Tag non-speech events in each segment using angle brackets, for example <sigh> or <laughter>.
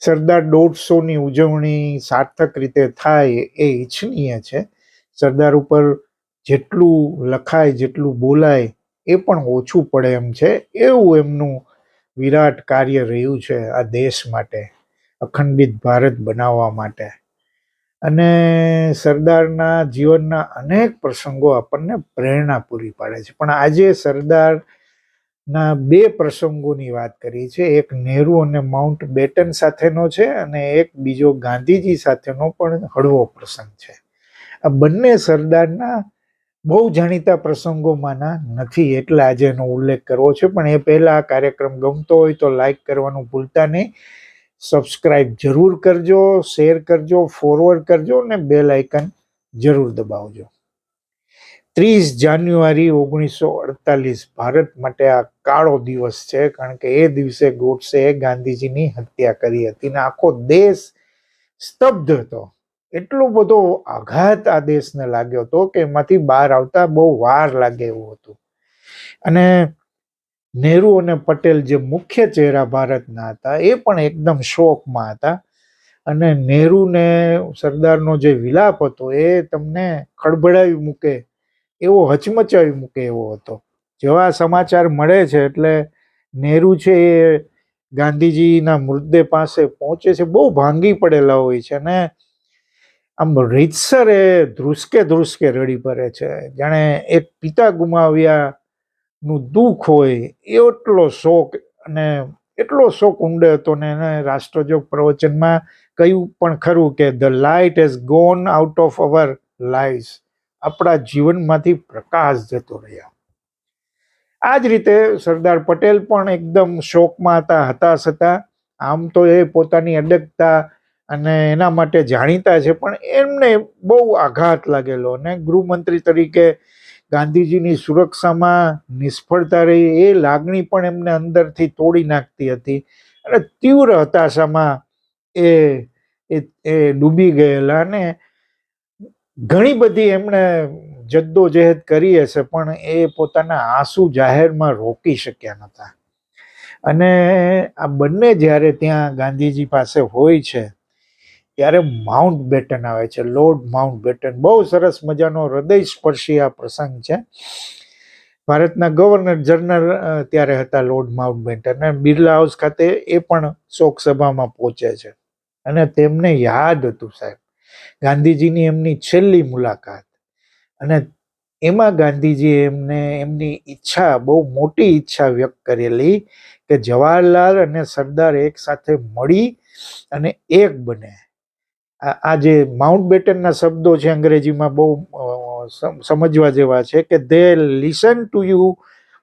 સરદાર દોઢસોની ઉજવણી સાર્થક રીતે થાય એ ઈચ્છનીય છે. સરદાર ઉપર જેટલું લખાય, જેટલું બોલાય એ પણ ઓછું પડે એમ છે. એવું એમનું વિરાટ કાર્ય રહ્યું છે આ દેશ માટે, અખંડિત ભારત બનાવવા માટે. અને સરદારના જીવનના અનેક પ્રસંગો આપણને પ્રેરણા પૂરી પાડે છે. પણ આજે સરદારના બે પ્રસંગોની વાત કરી છે. એક નહેરુ અને માઉન્ટ બેટન સાથેનો છે અને એક બીજો ગાંધીજી સાથેનો પણ હળવો પ્રસંગ છે. આ બંને સરદારના બહુ જાણીતા પ્રસંગોમાંના નથી એટલે આજે એનો ઉલ્લેખ કરવો છે. પણ એ પહેલા આ કાર્યક્રમ ગમતો હોય તો લાઈક કરવાનું ભૂલતા નહીં. સબસ્ક્રાઈબ જરૂર કરજો, શેર કરજો, ફોરવર્ડ કરજો અને બેલ આઇકન જરૂર દબાવજો. ત્રીસ જાન્યુઆરી ઓગણીસો અડતાલીસ. ભારત માટે આ કાળો દિવસ છે, કારણ કે એ દિવસે ગોડસેએ ગાંધીજીની હત્યા કરી હતી ને આખો દેશ સ્તબ્ધ હતો. એટલો બધો આઘાત આ દેશને લાગ્યો હતો કે એમાંથી બહાર આવતા બહુ વાર લાગે એવું હતું. અને નહેરુ અને પટેલ જે મુખ્ય ચહેરા ભારતના હતા, એ પણ એકદમ શોકમાં હતા. અને નહેરુને સરદારનો જે વિલાપ હતો, એ તમને ખળભળાવી મૂકે એવો હચમચાવી મૂકે એવો હતો. જેવા સમાચાર મળે છે એટલે નહેરુ છે એ ગાંધીજીના મૃતદેહ પાસે પહોંચે છે. બહુ ભાંગી પડેલા હોય છે અને આમ રીતસર એ ધ્રુસકે ધ્રુસકે રડી પડે છે. જાણે એક પિતા ગુમાવ્યા નું દુઃખ હોય એટલો શોક અને એટલો શોક ઊંડે હતો ને એને રાષ્ટ્રજોગ પ્રવચનમાં કહ્યું પણ ખરું કે the light has gone out of our lives આપણા જીવનમાંથી પ્રકાશ જતો રહ્યા. આ જ રીતે સરદાર પટેલ પણ એકદમ શોકમાં હતા, હતાશ હતા. આમ તો એ પોતાની અડગતા અને એના માટે જાણીતા છે, પણ એમને બહુ આઘાત લાગેલો અને ગૃહમંત્રી તરીકે ગાંધીજીની સુરક્ષામાં નિષ્ફળતા રહી. એ લાગણી પણ એમને અંદરથી તોડી નાખતી હતી અને તીવ્ર હતાશામાં એ, એ- ડૂબી ગયેલા અને ઘણી બધી એમણે જદ્દોજહેદ કરી હશે પણ એ પોતાના આંસુ જાહેરમાં રોકી શક્યા નહોતા. અને આ બંને જ્યારે ત્યાં ગાંધીજી પાસે હોય છે, ત્યારે માઉન્ટ બેટન આવે છે, લોર્ડ માઉન્ટ બેટન. બહુ સરસ મજાનો હૃદય સ્પર્શી આ પ્રસંગ છે. ભારતના ગવર્નર જનરલ ત્યારે હતા લોર્ડ માઉન્ટ બેટન અને બિરલા હાઉસ ખાતે એ પણ શોક સભામાં પહોંચે છે. અને તેમને યાદ હતું સાહેબ. ગાંધીજીની એમની છેલ્લી મુલાકાત. અને એમાં ગાંધીજીએ એમને એમની ઈચ્છા, બહુ મોટી ઈચ્છા વ્યક્ત કરેલી કે જવાહરલાલ અને સરદાર એક સાથે મળી અને એક બને. આ જે માઉન્ટ બેટનના શબ્દો છે અંગ્રેજીમાં બહુ સમજવા જેવા છે કે they listen to you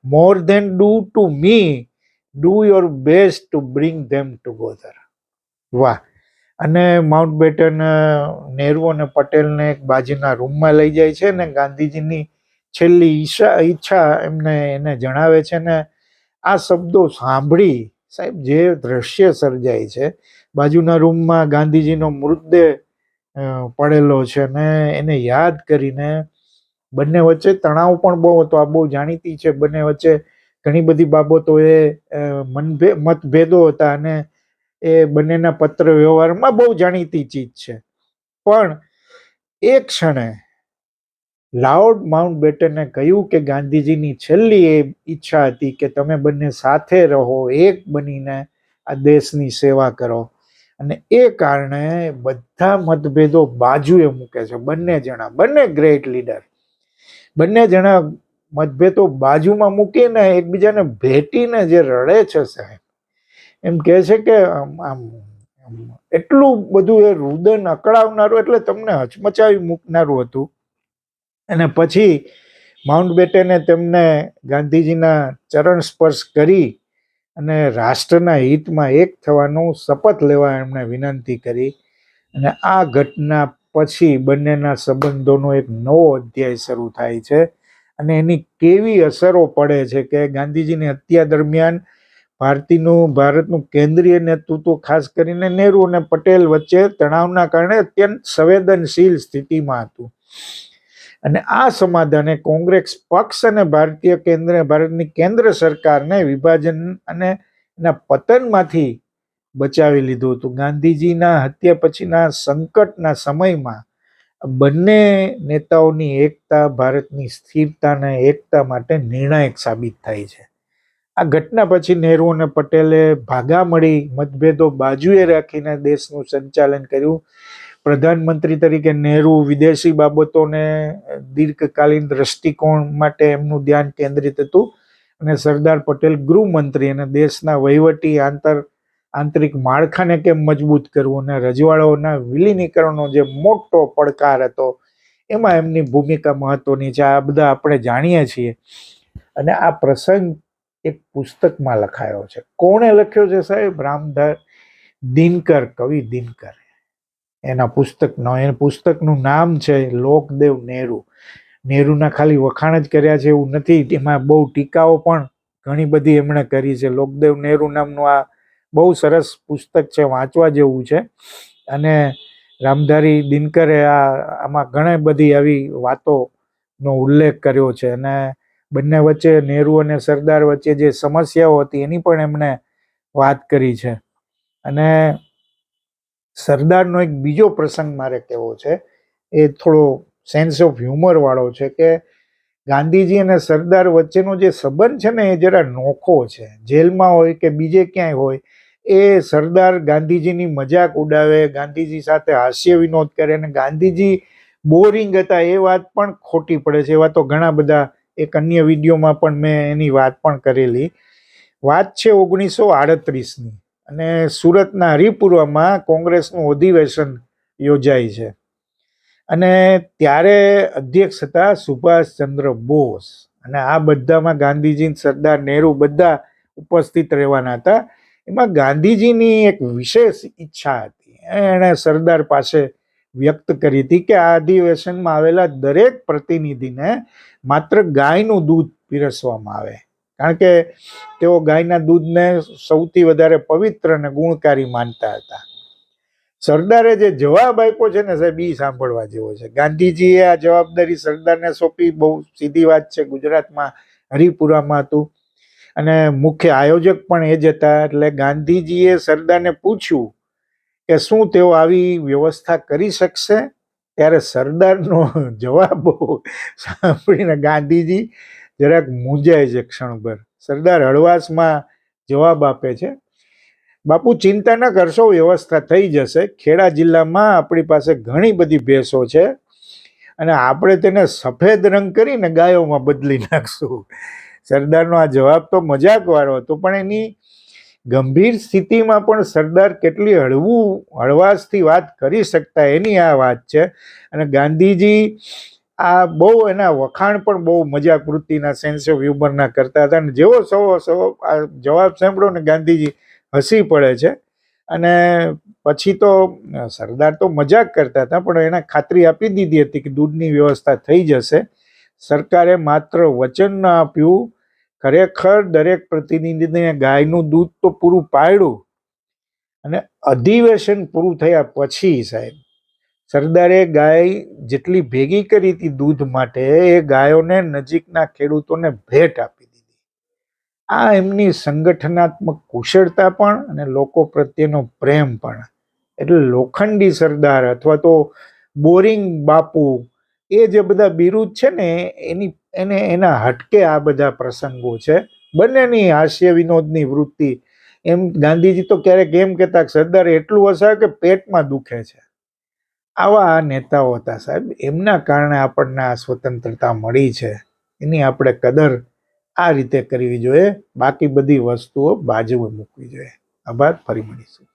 more than do to me do your best to bring them together વાહ! અને માઉન્ટ બેટન નહેરુ અને પટેલને એક બાજુના રૂમમાં લઈ જાય છે ને ગાંધીજીની છેલ્લી ઈચ્છા ઈચ્છા એમને, એને જણાવે છે ને, આ શબ્દો સાંભળી સાહેબ જે દ્રશ્ય સર્જાય છે, બાજુના રૂમમાં ગાંધીજીનો મૃતદેહ પડેલો છે ને એને યાદ કરીને બંને વચ્ચે તણાવ પણ બહુ હતો, આ બહુ જાણીતી છે, બંને વચ્ચે ઘણી બધી બાબતો એ મનભે, મતભેદો હતા અને એ બંનેના પત્ર વ્યવહારમાં બહુ જાણીતી ચીજ છે. પણ એ ક્ષણે લાઉડ માઉન્ટ બેટને કહ્યું કે ગાંધીજીની છેલ્લી એ ઈચ્છા હતી કે તમે બંને સાથે રહો, એક બનીને આ દેશની સેવા કરો. અને એ કારણે બધા મતભેદો બાજુએ મૂકે છે, બંને જણા, બંને ગ્રેટ લીડર બંને જણા મતભેદો બાજુમાં મૂકીને એકબીજાને ભેટીને જે રડે છે સાહેબ એમ કહે છે કે આમ આમ એટલું બધું એ રુદન અકળાવનારું એટલે તમને હચમચાવી મૂકનારું હતું. અને પછી માઉન્ટ બેટેને તેમને ગાંધીજીના ચરણ સ્પર્શ કરી અને રાષ્ટ્રના હિતમાં એક થવાનું શપથ લેવા એમણે વિનંતી કરી. અને આ ઘટના પછી બંનેના સંબંધોનો એક નવો અધ્યાય શરૂ થાય છે. અને એની કેવી અસરો પડે છે કે ગાંધીજીની હત્યા દરમિયાન ભારતીયનું ભારતનું કેન્દ્રીય નેતૃત્વ ખાસ કરીને નહેરુ અને પટેલ વચ્ચે તણાવના કારણે અત્યંત સંવેદનશીલ સ્થિતિમાં હતું. અને આ સમાધાને કોંગ્રેસ પક્ષ અને ભારતીય કેન્દ્ર, ભારતની કેન્દ્ર સરકારને વિભાજન અને એના પતનમાંથી બચાવી લીધું હતું. ગાંધીજીના હત્યા પછીના સંકટના સમયમાં બંને નેતાઓની એકતા, ભારતની સ્થિરતા અને એકતા માટે નિર્ણાયક સાબિત થાય છે. આ ઘટના પછી નહેરુ અને પટેલે ભાગા મળી, મતભેદો બાજુએ રાખીને દેશનું સંચાલન કર્યું. પ્રધાનમંત્રી તરીકે નહેરુ વિદેશી બાબતોને દીર્ઘકાલીન દ્રષ્ટિકોણ માટે એમનું ધ્યાન કેન્દ્રિત હતું અને સરદાર પટેલ ગૃહમંત્રી અને દેશના વહીવટી આંતર, આંતરિક માળખાને કેમ મજબૂત કરવું અને રજવાડાઓના વિલીનીકરણનો જે મોટો પડકાર હતો, એમાં એમની ભૂમિકા મહત્વની છે. આ બધા આપણે જાણીએ છીએ. અને આ પ્રસંગ એક પુસ્તકમાં લખાયો છે. કોણે લખ્યો છે સાહેબ? રામધર દિનકર, કવિ દિનકર. એના પુસ્તકનો, એ પુસ્તકનું નામ છે લોકદેવ નહેરુ. નેહરુના ખાલી વખાણ જ કર્યા છે એવું નથી. એમાં બહુ ટીકાઓ પણ ઘણી બધી એમણે કરી છે. લોકદેવ નહેરુ નામનું આ બહુ સરસ પુસ્તક છે, વાંચવા જેવું છે. અને રામધારી દિનકરે આ, આમાં ઘણી બધી આવી વાતોનો ઉલ્લેખ કર્યો છે. અને બંને વચ્ચે નહેરુ અને સરદાર વચ્ચે જે સમસ્યાઓ હતી એની પણ એમણે વાત કરી છે. અને સરદારનો એક બીજો પ્રસંગ મારે કહેવો છે, એ થોડો સેન્સ ઓફ હ્યુમર વાળો છે કે ગાંધીજી અને સરદાર વચ્ચેનો જે સંબંધ છે ને એ જરા નોખો છે. જેલમાં હોય કે બીજે ક્યાંય હોય, એ સરદાર ગાંધીજીની મજાક ઉડાવે, ગાંધીજી સાથે હાસ્ય વિનોદ કરે અને ગાંધીજી બોરિંગ હતા એ વાત પણ ખોટી પડે છે. એવા તો ઘણા બધા એક અન્ય વિડીયોમાં પણ મેં એની વાત પણ કરેલી. વાત છે ઓગણીસો આડત્રીસની અને સુરતના હરિપુરામાં કોંગ્રેસનું અધિવેશન યોજાય છે. અને ત્યારે અધ્યક્ષ હતા સુભાષચંદ્ર બોઝ અને આ બધામાં ગાંધીજી, સરદાર નહેરુ બધા ઉપસ્થિત રહેવાના હતા. એમાં ગાંધીજીની એક વિશેષ ઈચ્છા હતી. એણે સરદાર પાસે વ્યક્ત કરી હતી કે આ અધિવેશનમાં આવેલા દરેક પ્રતિનિધિને માત્ર ગાયનું દૂધ પીરસવામાં આવે. કારણ કે તેઓ ગાયના દૂધને સૌથી વધારે પવિત્ર અને ગુણકારી માનતા હતા. સરદારે જે જવાબ આપ્યો છે ને સાહેબ એ સાંભળવા જેવો છે. ગાંધીજીએ આ જવાબદારી સરદારને સોંપી, બહુ સીધી વાત છે, ગુજરાતમાં હરિપુરામાં હતું. અને મુખ્ય આયોજક પણ એ જ હતા, એટલે ગાંધીજીએ સરદારને પૂછ્યું કે શું તેઓ આવી વ્યવસ્થા કરી શકશે? ત્યારે સરદારનો <laughs> જવાબ સાંભળીને ગાંધીજી જરાક મૂંઝાય છે ક્ષણભર. સરદાર હળવાશમાં જવાબ આપે છે, બાપુ, ચિંતા ન કરશો, વ્યવસ્થા થઈ જશે. ખેડા જિલ્લામાં આપણી પાસે ઘણી બધી ભેંસો છે અને આપણે તેને સફેદ રંગ કરીને ગાયોમાં બદલી નાખશું. સરદારનો આ જવાબ તો મજાકવાળો હતો, પણ એની ગંભીર સ્થિતિમાં પણ સરદાર કેટલી હળવું, હળવાશથી વાત કરી શકતા એની આ વાત છે. અને ગાંધીજી આ બહુ એના વખાણ પણ બહુ મજાક વૃત્તિના સેન્સ ઓફ હ્યુમરના કરતા હતા અને જેવો સવો સવો આ જવાબ સાંભળો ને ગાંધીજી હસી પડે છે. અને પછી તો સરદાર તો મજાક કરતા હતા પણ એને ખાતરી આપી દીધી હતી કે દૂધની વ્યવસ્થા થઈ જશે. સરકારે માત્ર વચન ન આપ્યું ખરેખર દરેક પ્રતિનિધિને ગાયનું દૂધ તો પૂરું પાડ્યું અને અધિવેશન પૂરું થયા પછી સાહેબ, સરદારે ગાય જેટલી ભેગી કરી હતી દૂધ માટે, એ ગાયોને નજીકના ખેડૂતોને ભેટ આપી દીધી. આ એમની સંગઠનાત્મક કુશળતા પણ અને લોકો પ્રત્યેનો પ્રેમ પણ. એટલે લોખંડી સરદાર અથવા તો બોરિંગ બાપુ, એ જે બધા બિરુદ છે ને, એની એને એના હટકે આ બધા પ્રસંગો છે. બંનેની હાસ્ય વિનોદની વૃત્તિ, એમ ગાંધીજી તો ક્યારેક એમ કહેતા સરદાર એટલું હશે કે પેટમાં દુખે છે. આવા આ નેતાઓ હતા સાહેબ, એમના કારણે આપણને આ સ્વતંત્રતા મળી છે. એની આપણે કદર આ રીતે કરવી જોઈએ. બાકી બધી વસ્તુઓ બાજુએ મૂકવી જોઈએ. આભાર, ફરી મળીશું.